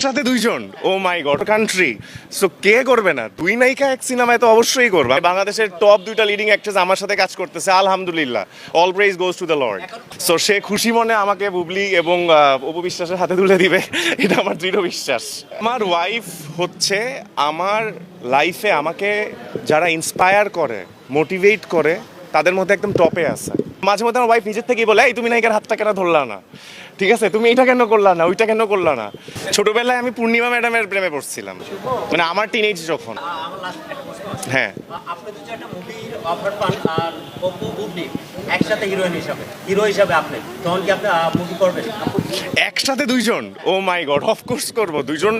একসাথে দুইজন। Oh my god country so কে করবে না? দুই নায়িকা এক সিনেমায় তো অবশ্যই করবে। বাংলাদেশের টপ দুইটা লিডিং অ্যাক্ট্রেস আমার সাথে কাজ করতেছে আলহামদুলিল্লাহ। All praise goes to the lord so সে খুশি মনে আমাকে বুবলি এবং আহ, অপু বিশ্বাসের হাতে তুলে দিবে। এটা আমার দৃঢ় বিশ্বাস। আমার ওয়াইফ হচ্ছে আমার লাইফে আমাকে যারা ইন্সপায়ার করে মোটিভেট করে তাদের মধ্যে একদম টপে আছে। মাঝে মধ্যে আমার ওয়াইফ নিজের থেকেই বলে, এই তুমি নায়িকার হাতটা কেন ধরলা না? ঠিক আছে, তুমি এটা কেন করলা না? ওইটা কেন করলা না? ছোটবেলায় আমি পূর্ণিমা ম্যাডামের প্রেমে পড়ছিলাম। মানে আমার টিনেজ যখন। হ্যাঁ। আপনি দুটো একটা মুভির অফার পান আর অপু বুবলি একসাথে হিরোইন হিসাবে হিরো হিসাবে আপনি তখন কি আপনি মুভি করবেন? একসাথে দুইজন ও মাই গড অফকোর্স করব। দুইজন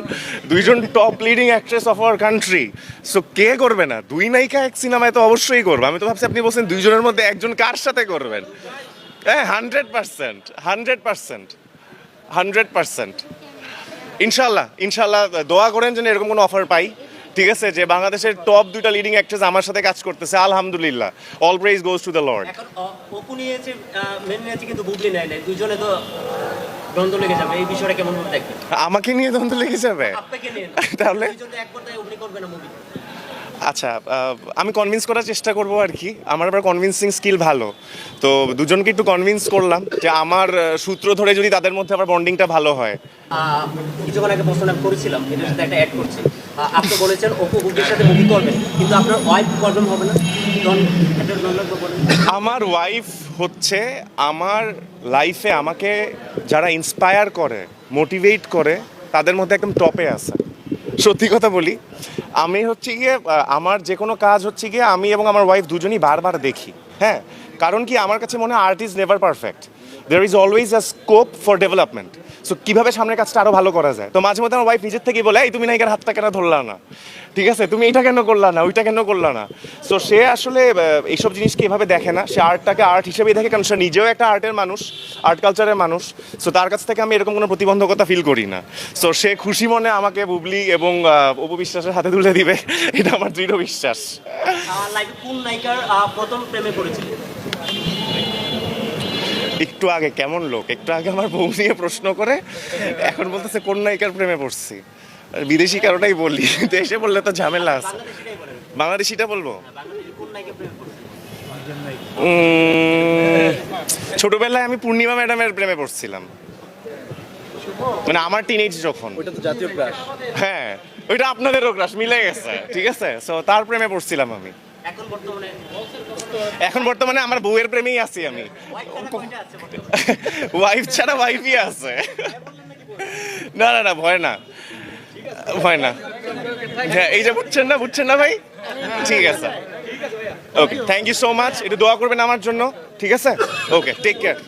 দুইজন top leading actress of our country so কে করবে না? দুই নায়িকা এক সিনেমায় তো অবশ্যই করব। আমি তো ভাবছি আপনি বলছেন দুইজনের মধ্যে একজন কার সাথে করবেন? হ্যাঁ hundred percent hundred percent hundred percent ইনশাল্লাহ ইনশাল্লাহ দোয়া করেন যেন এরকম কোনো অফার পাই। ঠিক আছে যে বাংলাদেশের টপ দুইটা লিডিং অ্যাক্ট্রেস আমার সাথে কাজ করতেছে আলহামদুলিল্লাহ। All praise goes to the lord এখন অপু নিয়েছে মেন নিয়েছে কিন্তু বুবলি নেয় নাই দুজনে তো দ্বন্দ্ব লেগে যাবে এই বিষয়টা কেমন দেখবেন? আমাকে নিয়ে দ্বন্দ্ব লেগে যাবে? আপনাকে নিয়ে তাহলে? এক কথায় অভিনয় করবে না মুভি আচ্ছা আমি কনভিন্স করার চেষ্টা করব আর কি। আমার আবার কনভিন্সিং স্কিল ভালো। তো দুজনকে একটু কনভিন্স করলাম যে আমার সূত্র ধরে যদি তাদের মধ্যে আবার বন্ডিংটা ভালো হয়। কিছুক্ষণ আগে প্রশ্ন করেছিলাম এটার সাথে একটা অ্যাড করছি। আপনি বলেছেন অপু বুবলির সাথে মুভি করবেন। কিন্তু আপনার ওয়াইফ প্রবলেম হবে না? আমার ওয়াইফ হচ্ছে আমার লাইফে আমাকে যারা ইন্সপায়ার করে মোটিভেট করে তাদের মধ্যে একদম টপে আছে। সত্যি কথা বলি, আমি হচ্ছে গিয়ে আমার যে কোনো কাজ হচ্ছে গিয়ে আমি এবং আমার ওয়াইফ দুজনই বারবার দেখি হ্যাঁ? কারণ কি, আমার কাছে মনে হয় art is never perfect there is always a scope for development so কীভাবে সামনের কাজটা আরও ভালো করা যায়? তো মাঝে মধ্যে আমার ওয়াইফ নিজের থেকেই বলে এই তুমি নায়িকার হাতটা কেন ধরলা না? ঠিক আছে? তুমি এটা কেন করলা না? ওইটা কেন করলা না? সো সে আসলে এইসব জিনিসকে এভাবে দেখে না? সে আর্টটাকে আর্ট হিসেবেই দেখে কারণ সে নিজেও একটা আর্টের মানুষ আর্ট কালচারের মানুষ। সো তার কাছ থেকে আমি এরকম কোনো প্রতিবন্ধকতা ফিল করি না। সো সে খুশি মনে আমাকে বুবলি এবং আহ, অপু বিশ্বাসের হাতে তুলে দিবে। এটা আমার দৃঢ় বিশ্বাস। কোন নায়িকার প্রথম প্রেমে পড়েছিলেন একটু আগে কেমন লোক? একটু আগে আমার বউ নিয়ে প্রশ্ন করে এখন বলতেছে কোন নায়িকার প্রেমে পড়ছি? বিদেশি কারোটাই বলি দেশে বললে তো ঝামেলা আছে। বাংলাদেশিটা বলব? ছোটবেলায় আমি পূর্ণিমা ম্যাডামের প্রেমে পড়ছিলাম। মানে আমার টিনেজ যখন। ওইটা তো জাতীয় ক্রাশ হ্যাঁ ওইটা আপনাদেরও ক্রাশ মিলে গেছে ঠিক আছে? সো তার প্রেমে পড়ছিলাম আমি। এখন বর্তমানে এখন বর্তমানে আমার বউয়ের প্রেমেই আছি আমি? ওয়াইফ ছাড়া ওয়াইফই আছে। না না না, ভয় না। ভয় না। হ্যাঁ এই যে বুঝছেন না বুঝছেন না ভাই? ঠিক আছে। Okay thank you so much একটু দোয়া করবেন আমার জন্য। ঠিক আছে? Okay take care